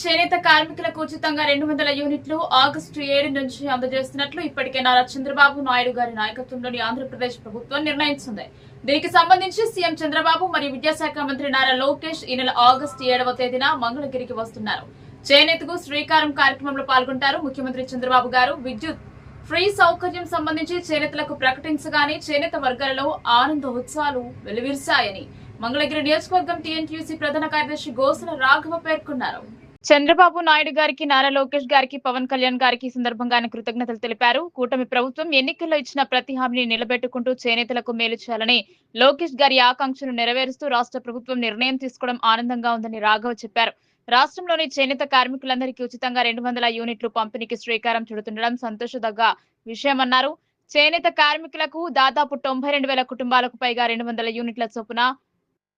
చేనేత కార్మికులకు ఉచితంగా రెండు వందల యూనిట్లు ఆగస్టు ఏడు నుంచి అందజేస్తున్నట్లు ఇప్పటికే నారా చంద్రబాబు నాయుడు గారి నాయకత్వంలోని ఆంధ్రప్రదేశ్ ప్రభుత్వం నిర్ణయించింది. దీనికి సంబంధించి సీఎం చంద్రబాబు మరియు విద్యాశాఖ మంత్రి నారా లోకేష్ ఈ నెల ఆగస్టు ఏడవ తేదీన మంగళగిరికి వస్తున్నారు. చేనేతకు శ్రీకారం కార్యక్రమంలో పాల్గొంటారు ముఖ్యమంత్రి చంద్రబాబు గారు. విద్యుత్ ఫ్రీ సౌకర్యం సంబంధించి చేనేతలకు ప్రకటించగానే చేనేత వర్గాలలో ఆనంద ఉత్సాహాలు వెలువిరిశాయని మంగళగిరి నియోజకవర్గం టీఎన్టీయూసీ ప్రధాన కార్యదర్శి గోసుల రాఘవ పేర్కొన్నారు. చంద్రబాబు నాయుడు గారికి నారా లోకేష్ గారికి పవన్ కళ్యాణ్ గారికి సందర్భంగా ఆయన కృతజ్ఞతలు తెలిపారు. కూటమి ప్రభుత్వం ఎన్నికల్లో ఇచ్చిన ప్రతి హామీని నిలబెట్టుకుంటూ చేనేతలకు మేలు చేయాలని లోకేష్ గారి ఆకాంక్షను నెరవేరుస్తూ రాష్ట్ర ప్రభుత్వం నిర్ణయం తీసుకోవడం ఆనందంగా ఉందని రాఘవ్ చెప్పారు. రాష్ట్రంలోని చేనేత కార్మికులందరికీ ఉచితంగా రెండు వందల యూనిట్లు పంపిణీకి శ్రీకారం చుడుతుండడం సంతోషదగ్గ విషయమన్నారు. చేనేత కార్మికులకు దాదాపు తొంభై రెండు వేల కుటుంబాలకు పైగా రెండు వందల యూనిట్ల చొప్పున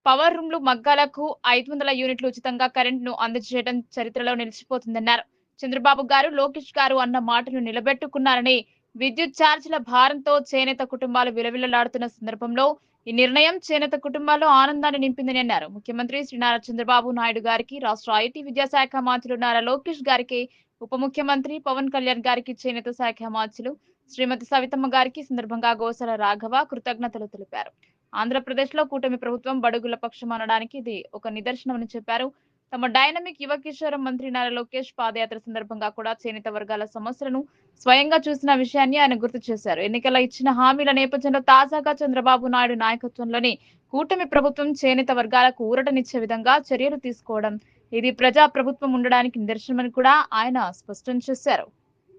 పవర్ రూమ్లు మగ్గాలకు ఐదు వందల యూనిట్లు ఉచితంగా కరెంట్ను అందజేయడం చరిత్రలో నిలిచిపోతుందన్నారు. చంద్రబాబు గారు లోకేష్ గారు అన్న మాటను నిలబెట్టుకున్నారని విద్యుత్ ఛార్జీల భారంతో చేనేత కుటుంబాలు విలవిలలాడుతున్న సందర్భంలో ఈ నిర్ణయం చేనేత కుటుంబాల్లో ఆనందాన్ని నింపిందని అన్నారు. ముఖ్యమంత్రి శ్రీ నారా చంద్రబాబు నాయుడు గారికి రాష్ట్ర ఐటీ విద్యాశాఖ మంత్రులు నారా లోకేష్ గారికి ఉప ముఖ్యమంత్రి పవన్ కళ్యాణ్ గారికి చేనేత శాఖ మంత్రులు శ్రీమతి సవితమ్మ గారికి సందర్భంగా గోసల రాఘవ కృతజ్ఞతలు తెలిపారు. ఆంధ్రప్రదేశ్లో కూటమి ప్రభుత్వం బడుగుల పక్షం అనడానికి ఇది ఒక నిదర్శనమని చెప్పారు. తమ డైనమిక్ యువ కిషోరం మంత్రి నారా లోకేష్ పాదయాత్ర సందర్భంగా కూడా చేనేత వర్గాల సమస్యలను స్వయంగా చూసిన విషయాన్ని ఆయన గుర్తు చేశారు. ఎన్నికల ఇచ్చిన హామీల నేపథ్యంలో తాజాగా చంద్రబాబు నాయుడు నాయకత్వంలోని కూటమి ప్రభుత్వం చేనేత వర్గాలకు ఊరటనిచ్చే విధంగా చర్యలు తీసుకోవడం ఇది ప్రజా ప్రభుత్వం ఉండడానికి నిదర్శనమని కూడా ఆయన స్పష్టం చేశారు.